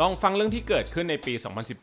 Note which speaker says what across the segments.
Speaker 1: ลองฟังเรื่องที่เกิดขึ้นในปี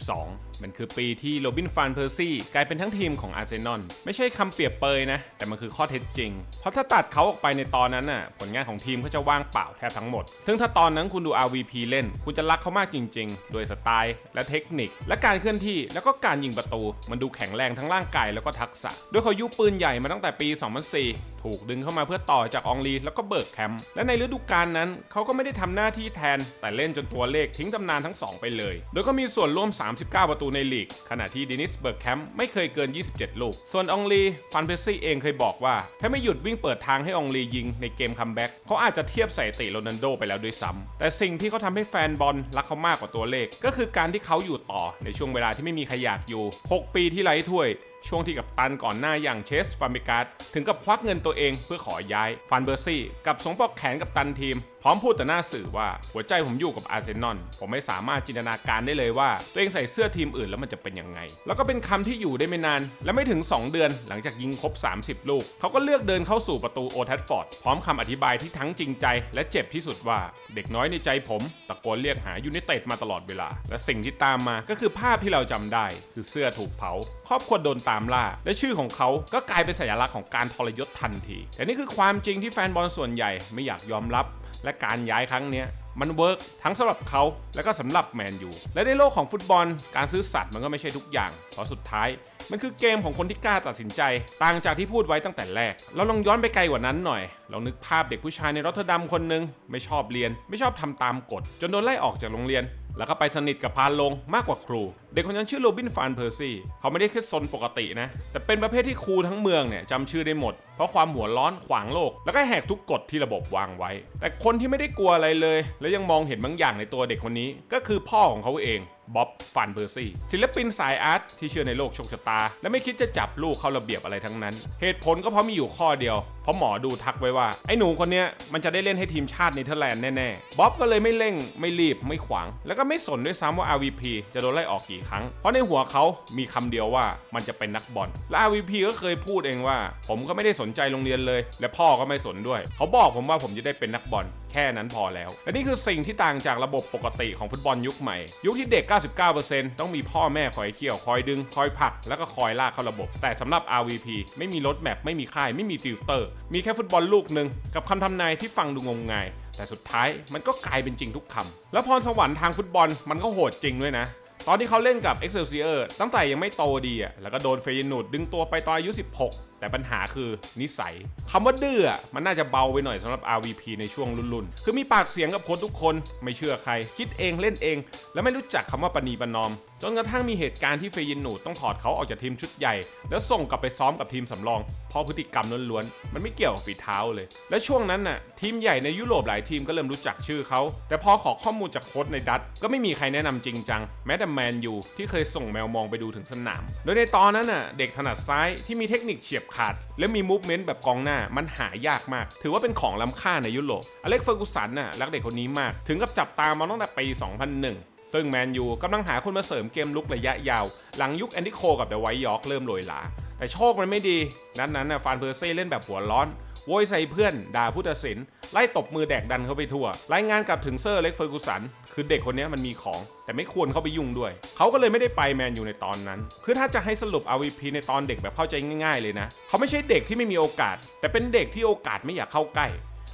Speaker 1: 2012 มันคือปีที่โรบินฟานเพอร์ซี่กลายเป็นทั้งทีมของอาร์เซนอลไม่ใช่คำเปรียบเปยนะ แต่มันคือข้อเท็จจริง เพราะถ้าตัดเขาออกไปในตอนนั้นน่ะ ผลงานของทีมก็จะว่างเปล่าแทบทั้งหมด ซึ่งถ้าตอนนั้นคุณดู RVP เล่น คุณจะรักเขามากจริง ๆ โดยสไตล์ และเทคนิค และการเคลื่อนที่ แล้วก็การยิงประตู มันดูแข็งแรงทั้งร่างกายแล้วก็ทักษะ ด้วยเขายุปืนใหญ่มาตั้งแต่ปี 2004ถูกดึงเข้ามาเพื่อต่อจากองลีแล้วก็เบิร์กแคมป์และในฤดูกาลนั้น เขาก็ไม่ได้ทำหน้าที่แทน แต่เล่นจนตัวเลขทิ้งตำนานทั้งสองไปเลย โดยก็มีส่วนร่วม 39 ประตูในลีก ขณะที่ดินิสเบิร์กแคมป์ไม่เคยเกิน 27 ลูก ส่วนองลีฟันเพซี่เองเคยบอกว่า ถ้าไม่หยุดวิ่งเปิดทางให้องลียิงในเกมคัมแบ็กเขาอาจจะเทียบสถิติโรนัลโดไปแล้วด้วยซ้ำแต่สิ่งที่เขาทำให้แฟนบอลรักเขามากกว่าตัวเลข ก็คือการที่เขาอยู่ต่อในช่วงเวลาที่ไม่มีใครอยากอยู่ 6 ปีที่ไร้ถ้วย ช่วงที่กับตันก่อนหน้าอย่างเชสฟาร์มิการ์ถึงกับควักเงินตัวเองเพื่อขอย้ายฟันเบอร์ซี่กับสงปอกแขนกับตันทีม พร้อมพูดต่อหน้าสื่อว่าหัวใจผมอยู่กับอาร์เซนอลผมไม่สามารถจินตนาการได้เลยว่า ตัวเองใส่เสื้อทีมอื่นแล้วมันจะเป็นยังไง แล้วก็เป็นคำที่อยู่ได้ไม่นาน และไม่ถึง 2 เดือน หลังจากยิงครบ 30 ลูก เขาก็เลือกเดินเข้าสู่ประตูโอทัฟฟอร์ดพร้อมคำอธิบายที่ทั้งจริงใจ และเจ็บที่สุดว่า เด็กน้อยในใจผมตะโกนเรียกหายูไนเต็ดมาตลอดเวลา และสิ่งที่ตามมาก็คือภาพที่เราจำได้ คือเสื้อถูกเผา ครอบครัวโดนตามล่า และชื่อของเขาก็กลายเป็นสัญลักษณ์ของการทรยศทันทีแต่นี่คือความจริงที่แฟนบอลส่วนใหญ่ไม่อยากยอมรับ และการย้ายครั้งนี้มันเวิร์กทั้งสำหรับเขาและก็สำหรับแมนยูและในโลกของฟุตบอล การซื้อสัตว์มันก็ไม่ใช่ทุกอย่าง เพราะสุดท้าย มันคือเกมของคนที่กล้าตัดสินใจ ต่างจากที่พูดไว้ตั้งแต่แรก เราลองย้อนไปไกลกว่านั้นหน่อยเรานึกภาพเด็กผู้ชายในรอตเทอร์ดัมคนหนึ่งไม่ชอบเรียน ไม่ชอบทำตามกฎ จนโดนไล่ออกจากโรงเรียน แล้วก็ไปสนิทกับพานลงมากกว่าครู เด็กคนนั้นชื่อโรบินฟานเพอร์ซี่เขาไม่ได้แค่ซนปกตินะ แต่เป็นประเภทที่ครูทั้งเมืองเนี่ยจำชื่อได้หมด เพราะความหัวร้อนขวางโลก แล้วก็แหกทุกกฎที่ระบบวางไว้ แต่คนที่ไม่ได้กลัวอะไรเลย และยังมองเห็นบางอย่างในตัวเด็กคนนี้ ก็คือพ่อของเขาเองบ๊อบฟันเพอร์ซี่ศิลปินสายอาร์ตที่เชื่อในโลกโชคชะตา และไม่คิดจะจับลูกเข้าระเบียบอะไรทั้งนั้น เหตุผลก็เพราะมีอยู่ข้อเดียว เพราะหมอดูทักไว้ว่า ไอ้หนูคนเนี้ยมันจะได้เล่นให้ทีมชาติเนเธอร์แลนด์แน่ๆบ๊อบก็เลยไม่เร่งไม่รีบไม่ขวาง แล้วก็ไม่สนด้วยซ้ำว่า RVP จะโดนไล่ออกกี่ครั้ง เพราะในหัวเขามีคำเดียวว่ามันจะเป็นนักบอล และ RVP ก็เคยพูดเองว่า ผมก็ไม่ได้สนใจโรงเรียนเลย และพ่อก็ไม่สนด้วย เขาบอกผมว่าผมจะได้เป็นนักบอลแค่นั้นพอแล้ว และนี่คือสิ่งที่ต่างจากระบบปกติของฟุตบอลยุคใหม่ ยุคที่เด็ก 99%ต้องมีพ่อแม่คอยเขี่ยว คอยดึง คอยผลัก แล้วก็คอยลากเข้าระบบ แต่สำหรับ RVP ไม่มีรถแมพไม่มีค่าย ไม่มีติวเตอร์ มีแค่ฟุตบอลลูกหนึ่งกับคำทำนายที่ฟังดูงมงายแต่สุดท้ายมันก็กลายเป็นจริงทุกคำแล้วพรสวรรค์ทางฟุตบอลมันก็โหดจริงด้วยนะ ตอนที่เขาเล่นกับ Excelsior ตั้งแต่ยังไม่โตดีอะแล้วก็โดนเฟยนูดดึงตัวไปตอนอายุ 16 แต่ปัญหาคือนิสัยคำว่าดื้อมันน่าจะเบาไปหน่อยสำหรับ RVP ในช่วงรุ่นๆ คือมีปากเสียงกับโค้ชทุกคนไม่เชื่อใคร คิดเองเล่นเอง และไม่รู้จักคำว่าปณีปนอม จนกระทั่งมีเหตุการณ์ที่เฟยินหนูต้องถอดเขาออกจากทีมชุดใหญ่ แล้วส่งกลับไปซ้อมกับทีมสำรอง เพราะพฤติกรรมล้วนๆ มันไม่เกี่ยวกับฝีเท้าเลย และช่วงนั้นน่ะทีมใหญ่ในยุโรปหลายทีมก็เริ่มรู้จักชื่อเขา แต่พอขอข้อมูลจากโค้ชในดัตก็ไม่มีใครแนะนำจริงจัง แม้แต่แมนยูที่เคยส่งแมวมองไปดูถึงสนาม โดยในตอนนั้นน่ะเด็กถนัดซ้ายที่มีเทคนิคเฉียบขาด และมีมูฟเมนต์แบบกองหน้ามันหายากมาก ถือว่าเป็นของล้ำค่าในยุโรปอเล็กเฟอร์กูสันน่ะรักเด็กคนนี้มาก ถึงกับจับตามมาตั้งแต่ปี 2001 ซึ่งแมนยูกำลังหาคนมาเสริมเกมลุกระยะยาว หลังยุคแอนดิโคกับเดอะไวท์ยอร์กเริ่มโรยลา แต่โชคมันไม่ดี นั้นนั้นนะฟานเพอร์เซ่เล่นแบบหัวร้อนโวยใส่เพื่อนด่าผู้ตัดสิน ไล่ตบมือแดกดันเข้าไปทั่ว รายงานกลับถึงเซอร์เล็กเฟอร์กูสัน คือเด็กคนนี้มันมีของ แต่ไม่ควรเข้าไปยุ่งด้วย เขาก็เลยไม่ได้ไปแมนอยู่ในตอนนั้น คือถ้าจะให้สรุป RVP ในตอนเด็กแบบเข้าใจง่าย ๆ เลยนะ เขาไม่ใช่เด็กที่ไม่มีโอกาส แต่เป็นเด็กที่โอกาสไม่อยากเข้าใกล้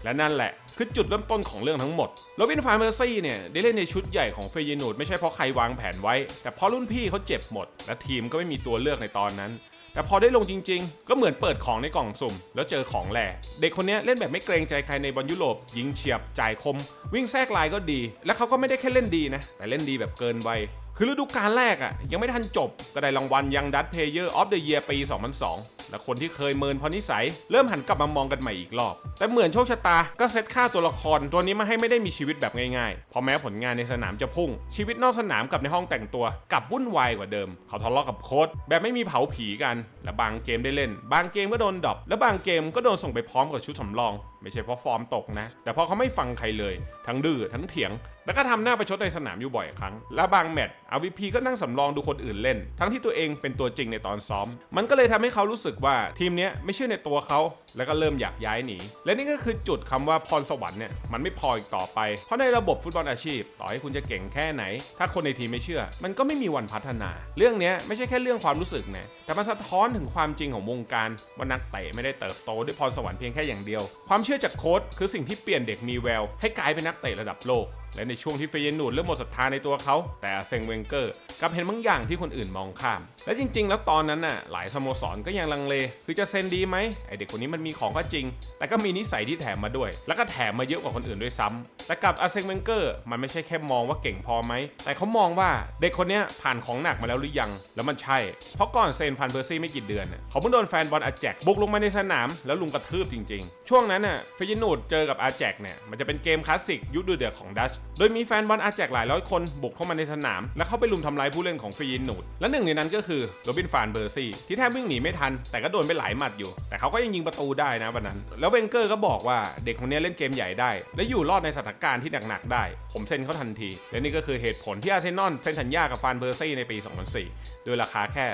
Speaker 1: และนั่นแหละ คือจุดเริ่มต้นของเรื่องทั้งหมดโรบินฟาร์เมอร์ซี่เนี่ย ได้เล่นในชุดใหญ่ของเฟยนูดไม่ใช่เพราะใครวางแผนไว้ แต่เพราะรุ่นพี่เขาเจ็บหมด และทีมก็ไม่มีตัวเลือกในตอนนั้น แต่พอได้ลงจริง ๆ ก็เหมือนเปิดของในกล่องสุ่ม แล้วเจอของแหล่เด็กคนนี้เล่นแบบไม่เกรงใจใครในบอลยุโรปยิงเฉียบจ่ายคม วิ่งแทรกลายก็ดี และเขาก็ไม่ได้แค่เล่นดีนะแต่เล่นดีแบบเกินวัยคือฤดูกาลแรกอะ่ะยังไม่ทันจบก็ได้รางวัลยังดัตเพเยอร์ออฟเดอะเยียร์ปี 2002 และคนที่เคยเมินพอนิสัย เริ่มหันกลับมามองกันใหม่อีกรอบ แต่เหมือนโชคชะตาก็เซตค่าตัวละครตัวนี้มาให้ไม่ได้มีชีวิตแบบง่ายๆ พอแม้ผลงานในสนามจะพุ่ง ชีวิตนอกสนามกับในห้องแต่งตัวกลับวุ่นวายกว่าเดิม เขาทะเลาะกับโค้ดแบบไม่มีเผาผีกัน และบางเกมได้เล่น บางเกมก็โดนดรอปและบางเกมก็โดนส่งไปพร้อมกับชุดสำรองไม่ใช่เพราะฟอร์มตกนะ แต่เพราะเขาไม่ฟังใครเลย ทั้งดื้อทั้งเถียง แล้วก็ทำหน้าประชดในสนามอยู่บ่อยครั้ง และบางแมตช์อาวีพีก็นั่งสำรองดูคนอื่นเล่น ทั้งที่ตัวเองเป็นตัวจริงในตอนซ้อม มันก็เลยทำให้เขารู้สึกว่าทีมนี้ไม่เชื่อในตัวเขา แล้วก็เริ่มอยากย้ายหนี และนี่ก็คือจุดคำว่าพรสวรรค์เนี่ยมันไม่พออีกต่อไป เพราะในระบบฟุตบอลอาชีพ ต่อให้คุณจะเก่งแค่ไหน ถ้าคนในทีมไม่เชื่อ มันก็ไม่มีวันพัฒนา เรื่องนี้ไม่ใช่แค่เรื่องความรู้สึกนะแต่มันสะท้อนถึงความจริงของวงการว่านักเตะไม่ได้เติบโตด้วยพรสวรรค์เพียงแค่อย่างเดียว ความเชื่อจากโค้ดคือสิ่งที่เปลี่ยนเด็กมีแววให้กลายเป็นนักเตะระดับโลก และในช่วงที่เฟยนูดเริ่มหมดศรัทธาในตัวเขา แต่เซงเวนเกอร์กลับเห็นบางอย่างที่คนอื่นมองข้าม และจริง ๆ แล้วตอนนั้นน่ะหลายสโมสรก็ยังลังเล คือจะเซ็นดีไหมไอเด็กคนนี้มันมีของก็จริง แต่ก็มีนิสัยที่แถมมาด้วย แล้วก็แถมมาเยอะกว่าคนอื่นด้วยซ้ำแต่กับอาเซงเวนเกอร์มันไม่ใช่แค่มองว่าเก่งพอไหม แต่เขามองว่าเด็กคนนี้ผ่านของหนักมาแล้วหรือยัง แล้วมันใช่ เพราะก่อนเซนฟันเพอร์ซี่ไม่กี่เดือนน่ะเขาเพิ่งโดนแฟนบอลอาแจกบุกลงมาในสนามแล้วลุงกระทืบจริง ๆ ช่วงนั้นน่ะเฟยนูดเจอกับอาแจกเนี่ยมันจะเป็นเกมคลาสสิกยุคเดือดของดัชโดยมีแฟนบอลอาแจกหลายร้อยคนบุกเข้ามาในสนาม แล้วเข้าไปลุมทำร้ายผู้เล่นของเฟยนูดและหนึ่งในนั้นก็คือโรบินฟานเบอร์ซี่ที่แทบวิ่งหนีไม่ทัน แต่ก็โดนไปหลายหมัดอยู่ แต่เขาก็ยังยิงประตูได้นะวันนั้น แล้วเวนเกอร์ก็บอกว่าเด็กคนนี้เล่นเกมใหญ่ได้ และอยู่รอดในสถานการณ์ที่หนักๆได้ ผมเซ็นเขาทันที และนี่ก็คือเหตุผลที่อาร์เซนอลเซ็นสัญญากับฟานเบอร์ซี่ในปี 2004โดยราคาแค่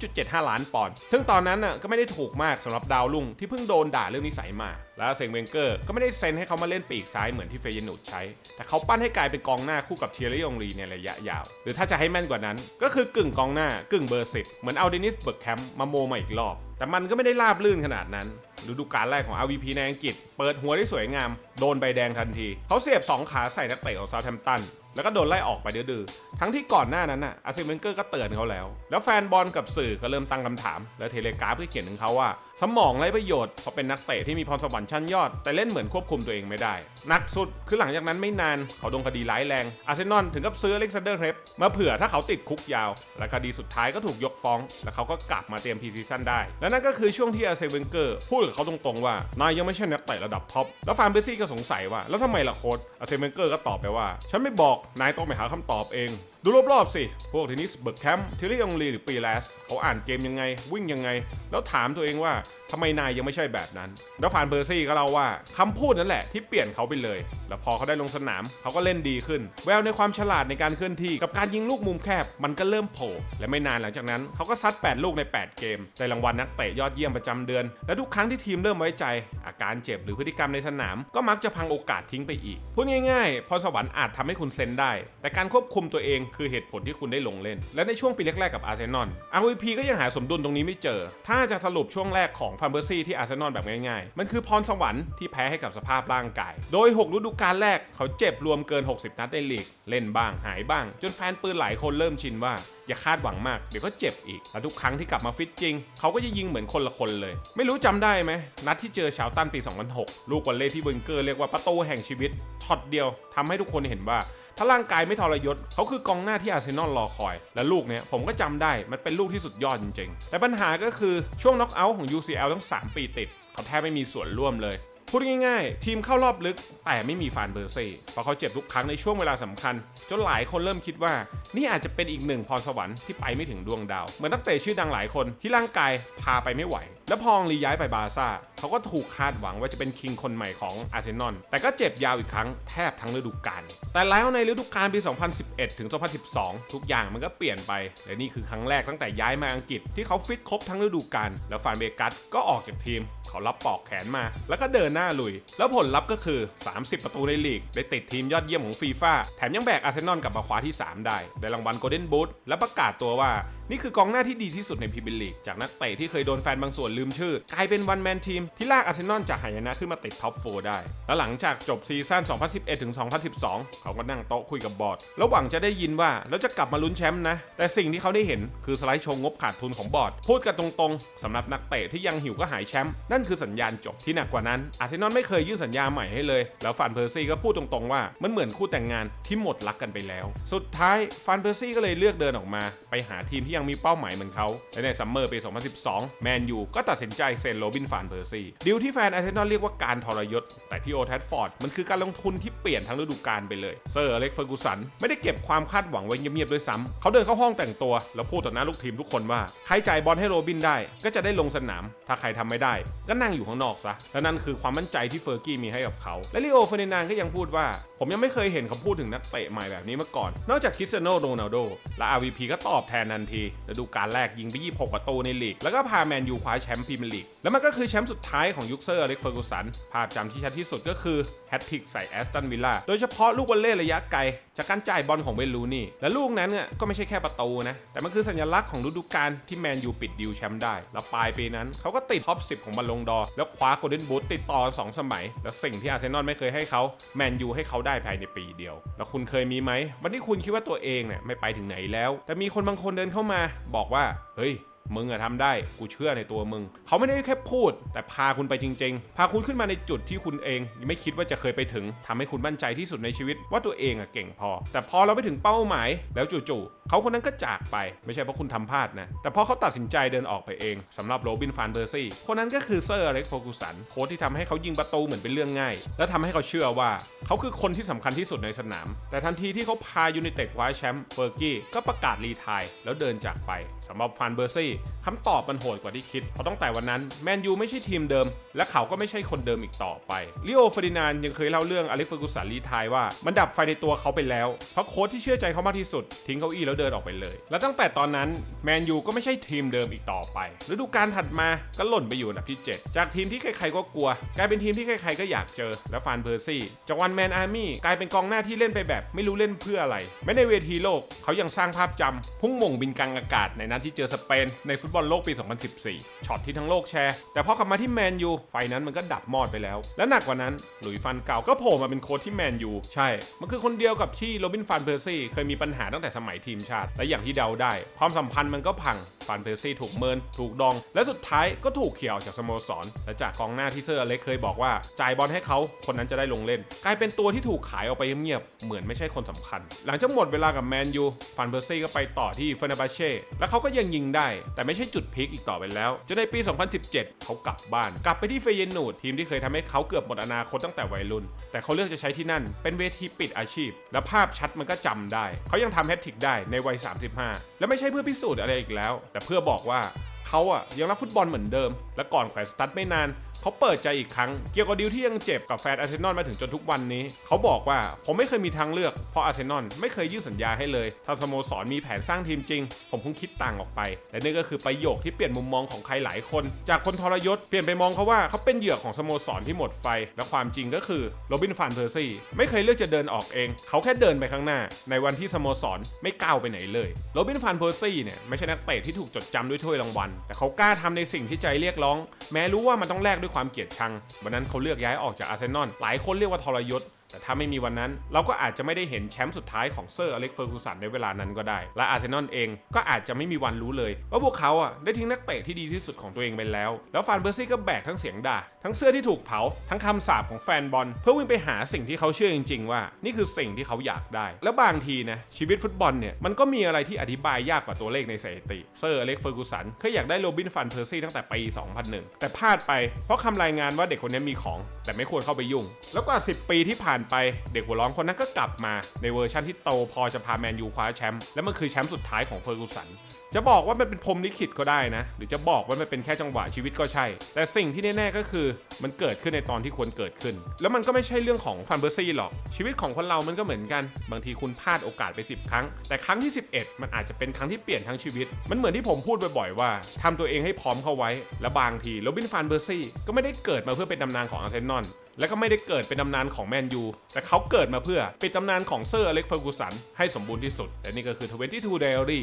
Speaker 1: 2.75 ล้านปอนด์ซึ่งตอนนั้นน่ะก็ไม่ได้ถูกมากสำหรับดาวรุ่งที่เพิ่งโดนด่าเรื่องนิสัยมา แล้วเซงเวนเกอร์ก็ไม่ได้เซ็นให้เขามาเล่นปีกซ้ายเหมือนที่เฟยนูดใช้ แต่เขาปั้นให้กลายเป็นกองหน้าคู่กับเทียร์ยองรีในระยะยาว หรือถ้าจะให้แม่นกว่านั้น ก็คือกึ่งกองหน้ากึ่งเบอร์สิบเหมือนเอาเดนิสเบิร์กแคมป์มาโมมาอีกรอบ แต่มันก็ไม่ได้ราบลื่นขนาดนั้นฤดูกาลแรกของ RVP ในอังกฤษ เปิดหัวได้สวยงาม โดนใบแดงทันที เขาเสียบ 2 ขาใส่นักเตะของซาแทม p ตัน แล้วก็โดนไล่ออกไปดื้อๆทั้งที่ก่อนหน้านั้นน่ะอาร์เซนเวนเกอร์ก็เตือนเขาแล้ว แล้วแฟนบอลกับสื่อก็เริ่มตั้งคำถาม และเทเลกราฟก็เขียนถึงเขาว่า สมองไร้ประโยชน์เพราะเป็นนักเตะที่มีพรสวรรค์ชั้นยอด แต่เล่นเหมือนควบคุมตัวเองไม่ได้ นักสุดคือหลังจากนั้นไม่นานเขาโดนคดีร้ายแรง อาร์เซนอลถึงกับซื้ออเล็กซานเดอร์เครปมาเผื่อถ้าเขาติดคุกยาว และคดีสุดท้ายก็ถูกยกฟ้อง และเขาก็กลับมาเตรียมพรีซีซั่นได้ และนั่นก็คือช่วงที่อาร์เซนเวนเกอร์พูดกับเขาตรงๆว่านายยังไม่ใช่นักเตะระดับท็อปแล้วฟานเบซี่ก็สงสัยว่าแล้วทำไมล่ะโค้ชอาร์เซนเวนเกอร์ก็ตอบไปว่าฉันไม่บอกนายต้องไปหาคำตอบเอง ดูรอบๆสิ พวกเทนนิสเบิร์กแคมป์เทเลยองลีหรือปีแลสเขาอ่านเกมยังไง วิ่งยังไง แล้วถามตัวเองว่าทำไมนายยังไม่ใช่แบบนั้น แล้วฟานเบอร์ซี่ก็เล่าว่าคำพูดนั่นแหละที่เปลี่ยนเขาไปเลย แล้วพอเขาได้ลงสนามเขาก็เล่นดีขึ้น แววในความฉลาดในการเคลื่อนที่กับการยิงลูกมุมแคบมันก็เริ่มโผล่และไม่นานหลังจากนั้นเขาก็ซัด 8 ลูกใน 8 เกมได้รางวัลนักเตะยอดเยี่ยมประจำเดือน และทุกครั้งที่ทีมเริ่มไว้ใจ อาการเจ็บหรือพฤติกรรมในสนาม ก็มักจะพังโอกาสทิ้งไปอีกพูดง่าย ๆพรสวรรค์อาจทำให้คุณเซ็นได้ แต่การควบคุมตัวเองคือเหตุผลที่คุณได้ลงเล่น และในช่วงปีแรก ๆ กับอาร์เซนอล RVP ก็ยังหาสมดุลตรงนี้ไม่เจอ ถ้าจะสรุปช่วงแรกของฟันเบอร์ซี่ที่อาร์เซนอลแบบง่ายๆ มันคือพรสวรรค์ที่แพ้ให้กับสภาพร่างกาย โดย 6 ฤดูกาลแรกเขาเจ็บรวมเกิน 60 นัดในลีก เล่นบ้างหายบ้าง จนแฟนปืนหลายคนเริ่มชินว่าอย่าคาดหวังมาก เดี๋ยวก็เจ็บอีก และทุกครั้งที่กลับมาฟิตจริง เขาก็จะยิงเหมือนคนละคนเลย ไม่รู้จำได้ไหม นัดที่เจอชาวตันปี 2006 ลูกวอลเล่ที่เวิงเกอร์เรียกว่าประตูแห่งชีวิต ช็อตเดียวทำให้ทุกคนเห็นว่า ถ้าร่างกายไม่ทรยศเขาคือกองหน้าที่อาร์เซนอลรอคอย และลูกเนี้ยผมก็จำได้มันเป็นลูกที่สุดยอดจริงๆ แต่ปัญหาก็คือช่วงน็อกเอาท์ของ UCL ทั้ง 3 ปีติดเขาแทบไม่มีส่วนร่วมเลยพูดง่ายๆ ทีมเข้ารอบลึกแต่ไม่มีฟานเบอร์เซ่เพราะเขาเจ็บทุกครั้งในช่วงเวลาสำคัญ จนหลายคนเริ่มคิดว่า นี่อาจจะเป็นอีกหนึ่งพรสวรรค์ที่ไปไม่ถึงดวงดาว เหมือนนักเตะชื่อดังหลายคนที่ร่างกายพาไปไม่ไหว แล้วพองรีย้ายไปบาร์ซ่าเขาก็ถูกคาดหวังว่าจะเป็นคิงคนใหม่ของอาร์เซนอลแต่ก็เจ็บยาวอีกครั้งแทบทั้งฤดูกาลแต่แล้วในฤดูกาลปี 2011 ถึง 2012 ทุกอย่างมันก็เปลี่ยนไปและนี่คือครั้งแรกตั้งแต่ย้ายมาอังกฤษที่เขาฟิตครบทั้งฤดูกาลแล้วฟานเบกัสก็ออกจากทีม เขารับปอกแขนมา แล้วก็เดินหน้าลุย แล้วผลลัพธ์ก็คือ 30 ประตูในลีก ได้ติดทีมยอดเยี่ยมของฟีฟ่าแถมยังแบกอาร์เซนอลกลับมาคว้าที่ 3 ได้ ได้รางวัลโกลเด้นบูทและประกาศตัวว่า นี่คือกองหน้าที่ดีที่สุดในพรีเมียร์ลีกจากนักเตะที่เคยโดนแฟนบางส่วนลืมชื่อ กลายเป็นวันแมนทีมที่ลากอาร์เซนอลจากหายนะขึ้นมาติดท็อปโฟได้ แล้วหลังจากจบซีซั่น 2011 ถึง 2012 เขาก็นั่งโต๊ะคุยกับบอร์ด แล้วหวังจะได้ยินว่าแล้วจะกลับมาลุ้นแชมป์นะ แต่สิ่งที่เขาได้เห็นคือสไลด์โชว์งบขาดทุนของบอร์ด พูดกันตรงๆสำหรับนักเตะที่ยังหิวก็หายแชมป์นั่นคือสัญญาณจบที่หนักกว่านั้นอาร์เซนอลไม่เคยยื่นสัญญาใหม่ให้เลย แล้วฟันเพอร์ซี่ก็พูดตรงๆว่ามันเหมือนคู่แต่งงานที่หมดรักกันไปแล้ว สุดท้ายฟันเพอร์ซี่ก็เลยเลือกเดินออกมา ไปหาทีมที่ยังยังมีเป้าหมายเหมือนเขา และในซัมเมอร์ปี 2012 แมนยูก็ตัดสินใจเซ็นโรบินฟานเพอร์ซี่ดีลที่แฟนอาร์เซนอลเรียกว่าการทรยศ แต่ที่โอทัฟฟอร์ดมันคือการลงทุนที่เปลี่ยนทั้งฤดูกาลไปเลย เซอร์อเล็กเฟอร์กูสันไม่ได้เก็บความคาดหวังไว้เงียบๆด้วยซ้ำเขาเดินเข้าห้องแต่งตัว แล้วพูดต่อหน้าลูกทีมทุกคนว่าใครจ่ายบอลให้โรบินได้ ก็จะได้ลงสนาม ถ้าใครทำไม่ได้ ก็นั่งอยู่ข้างนอกซะและนั่นคือความมั่นใจที่เฟอร์กี้มีให้กับเขาและลิโอเฟอร์ดินานก็ยังพูดว่า ผมยังไม่เคยเห็นเขาพูดถึงนักเตะใหม่แบบนี้มาก่อน นอกจากคริสเตียโนโรนัลโดและ RVP ก็ตอบแทนทันทีฤดูกาลแรกยิงไป 26 ประตูในลีก แล้วก็พาแมนยูคว้าแชมป์พรีเมียร์ลีก แล้วมันก็คือแชมป์สุดท้ายของยุคเซอร์อเล็กเฟอร์กูสัน ภาพจำที่ชัดที่สุดก็คือแฮตทริกใส่แอสตันวิลล่า โดยเฉพาะลูกวอลเล่ระยะไกลจากการจ่ายบอลของเวลูนี่ และลูกนั้นเนี่ยก็ไม่ใช่แค่ประตูนะ แต่มันคือสัญลักษณ์ของฤดูกาลที่แมนยูปิดดิวแชมป์ได้ แล้วปลายปีนั้นเขาก็ติดท็อป 10 ของบอลลงดอ แล้วคว้าโกลเด้นบูทติดต่อ 2 สมัย และสิ่งที่อาร์เซนอลไม่เคยให้เขาแมนยูให้เขาได้ภายในปีเดียว แล้วคุณเคยมีไหมวันที่คุณคิดว่าตัวเองเนี่ยไม่ไปถึงไหนแล้ว แต่มีคนบางคนเดินเข้ามา บอกว่าเฮ้ย มึงอะทำได้กูเชื่อในตัวมึง เขาไม่ได้แค่พูด แต่พาคุณไปจริง ๆ พาคุณขึ้นมาในจุดที่คุณเองยังไม่คิดว่าจะเคยไปถึงทำให้คุณมั่นใจที่สุดในชีวิต ว่าตัวเองอะเก่งพอ แต่พอเราไปถึงเป้าหมาย แล้วจู่ๆเขาคนนั้นก็จากไป ไม่ใช่เพราะคุณทำพลาดนะ แต่เพราะเขาตัดสินใจเดินออกไปเองสำหรับโรบินฟานเบอร์ซี่คนนั้นก็คือเซอร์อเล็กโฟกุสันโค้ชที่ทำให้เขายิงประตูเหมือนเป็นเรื่องง่าย และทำให้เขาเชื่อว่า เขาคือคนที่สำคัญที่สุดในสนาม แต่ทันทีที่เขาพายูไนเต็ดคว้าแชมป์เฟอร์กี้ก็ประกาศรีทายแล้วเดินจากไปสำหรับฟานเบอร์ซี่คำตอบมันโหดกว่าที่คิด เพราะตั้งแต่วันนั้นแมนยูไม่ใช่ทีมเดิม และเขาก็ไม่ใช่คนเดิมอีกต่อไปลิโอเฟอร์ดินานด์ยังเคยเล่าเรื่องอล็กเฟอร์กูสันรีไทายว่ามันดับไฟในตัวเขาไปแล้ว เพราะโค้ชที่เชื่อใจเขามากที่สุด ทิ้งเก้าอี้แล้วเดินออกไปเลย และตั้งแต่ตอนนั้นแมนยูก็ไม่ใช่ทีมเดิมอีกต่อไปฤดูกาลถัดมาก็หล่นไปอยู่อันดับที่ 7 จากทีมที่ใครๆก็กลัว กลายเป็นทีมที่ใครๆก็อยากเจอและฟานเพอร์ซี่จากวันแมนอาร์มี่กลายเป็นกองหน้าที่เล่นไปแบบไม่รู้เล่นเพื่ออะไรแม้ในเวทีโลกเขายังสร้างภาพจำพุ่งมงบินกลางอากาศในนัดที่เจอสเปนในฟุตบอลโลกปี 2014 ช็อตที่ทั้งโลกแชร์ แต่พอกลับมาที่แมนยูไฟนั้นมันก็ดับมอดไปแล้ว และหนักกว่านั้นหลุยฟันเก่าก็โผล่มาเป็นโค้ชที่แมนยูใช่ มันคือคนเดียวกับที่โรบินฟันเพอร์ซี่เคยมีปัญหาตั้งแต่สมัยทีมชาติ และอย่างที่เดาได้ ความสัมพันธ์มันก็พังฟันเพอร์ซี่ถูกเมิน ถูกดอง และสุดท้ายก็ถูกเขี่ยออกจากสโมสร และจากกองหน้าที่เซอร์อเล็กเคยบอกว่าจ่ายบอลให้เขาคนนั้นจะได้ลงเล่น กลายเป็นตัวที่ถูกขายออกไปเงียบๆเหมือนไม่ใช่คนสำคัญ หลังจากหมดเวลากับแมนยูฟันเพอร์ซี่ก็ไปต่อที่เฟอร์นาบาเช่และเขาก็ยังยิงได้แต่ไม่ใช่จุดพีคอีกต่อไปแล้วจนในปี 2017 เขากลับบ้าน กลับไปที่เฟเยนูดทีมที่เคยทำให้เขาเกือบหมดอนาคตตั้งแต่วัยรุ่น แต่เขาเลือกจะใช้ที่นั่น เป็นเวทีปิดอาชีพ และภาพชัดมันก็จำได้ เขายังทำแฮตทริกได้ในวัย 35 และไม่ใช่เพื่อพิสูจน์อะไรอีกแล้ว แต่เพื่อบอกว่า เขาอะยังรักฟุตบอลเหมือนเดิม และก่อนแขวนสตั๊ดไม่นาน เขาเปิดใจอีกครั้ง เกี่ยวกับดีลที่ยังเจ็บกับแฟนอาร์เซนอลมาถึงจนทุกวันนี้ เขาบอกว่าผมไม่เคยมีทางเลือกเพราะอาร์เซนอลไม่เคยยื่นสัญญาให้เลยถ้าสโมสรมีแผนสร้างทีมจริง ผมคงคิดต่างออกไป และนี่ก็คือประโยคที่เปลี่ยนมุมมองของใครหลายคน จากคนทรยศเปลี่ยนไปมองเขาว่าเขาเป็นเหยื่อของสโมสรที่หมดไฟ และความจริงก็คือโรบินฟานเพอร์ซี่ไม่เคยเลือกจะเดินออกเอง เขาแค่เดินไปข้างหน้า ในวันที่สโมสรไม่ก้าวไปไหนเลยโรบินฟานเพอร์ซี่เนี่ยไม่ใช่นักเตะที่ถูกจดจำด้วยถ้วยรางวัลแต่เขากล้าทำในสิ่งที่ใจเรียกร้อง แม้รู้ว่ามันต้องแลกด้วยความเกลียดชังวันนั้นเขาเลือกย้ายออกจากอาร์เซนอลหลายคนเรียกว่าทรยศ แต่ถ้าไม่มีวันนั้นเราก็อาจจะไม่ได้เห็นแชมป์สุดท้ายของเซอร์อเล็กเฟอร์กูสันในเวลานั้นก็ได้ และอาร์เซนอลเองก็อาจจะไม่มีวันรู้เลย ว่าพวกเขาอะได้ทิ้งนักเตะที่ดีที่สุดของตัวเองไปแล้ว แล้วฟานเบอร์ซี่ก็แบกทั้งเสียงด่า ทั้งเสื้อที่ถูกเผา ทั้งคำสาปของแฟนบอล เพื่อวิ่งไปหาสิ่งที่เขาเชื่อจริง ๆ ว่า นี่คือสิ่งที่เขาอยากได้ แล้วบางทีนะชีวิตฟุตบอลเนี่ยมันก็มีอะไรที่อธิบายยากกว่าตัวเลขในสถิติ เซอร์อเล็กเฟอร์กูสันเคยอยากได้โรบินฟันเพอร์ซี่ตั้งแต่ปี 2001 แต่พลาดไปเพราะคำรายงานว่าเด็กคนนี้มีของ แต่ไม่ควรเข้าไปยุ่ง แล้วกว่า 10 ปีที่ผ่านไปเด็กหัวร้อนคนนั้นก็กลับมาในเวอร์ชั่นที่โตพอจะพาแมนยูคว้าแชมป์และมันคือแชมป์สุดท้ายของเฟอร์กูสันจะบอกว่ามันเป็นพรมลิขิตก็ได้นะ หรือจะบอกว่ามันเป็นแค่จังหวะชีวิตก็ใช่ แต่สิ่งที่แน่ๆก็คือมันเกิดขึ้นในตอนที่ควรเกิดขึ้น แล้วมันก็ไม่ใช่เรื่องของฟันเบอร์ซี่หรอก ชีวิตของคนเรามันก็เหมือนกัน บางทีคุณพลาดโอกาสไป 10 ครั้ง แต่ครั้งที่ 11 มันอาจจะเป็นครั้งที่เปลี่ยนทั้งชีวิต มันเหมือนที่ผมพูดบ่อยๆว่าทำตัวเองให้พร้อมเข้าไว้ และบางทีโรบินฟานเบอร์ซี่ก็ไม่ได้เกิดมาเพื่อเป็นตำนานของอาร์เซนอล และก็ไม่ได้เกิดเป็นตำนานของแมนยู แต่เขาเกิดมาเพื่อเป็นตำนานของเซอร์อเล็กเฟอร์กูสันให้สมบูรณ์ที่สุด และนี่ก็คือ 22 Diary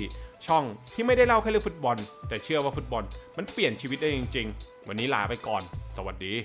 Speaker 1: ช่องที่ไม่ได้เล่าแค่เรื่องฟุตบอล แต่เชื่อว่าฟุตบอล มันเปลี่ยนชีวิตได้จริง ๆ วันนี้ลาไปก่อน สวัสดี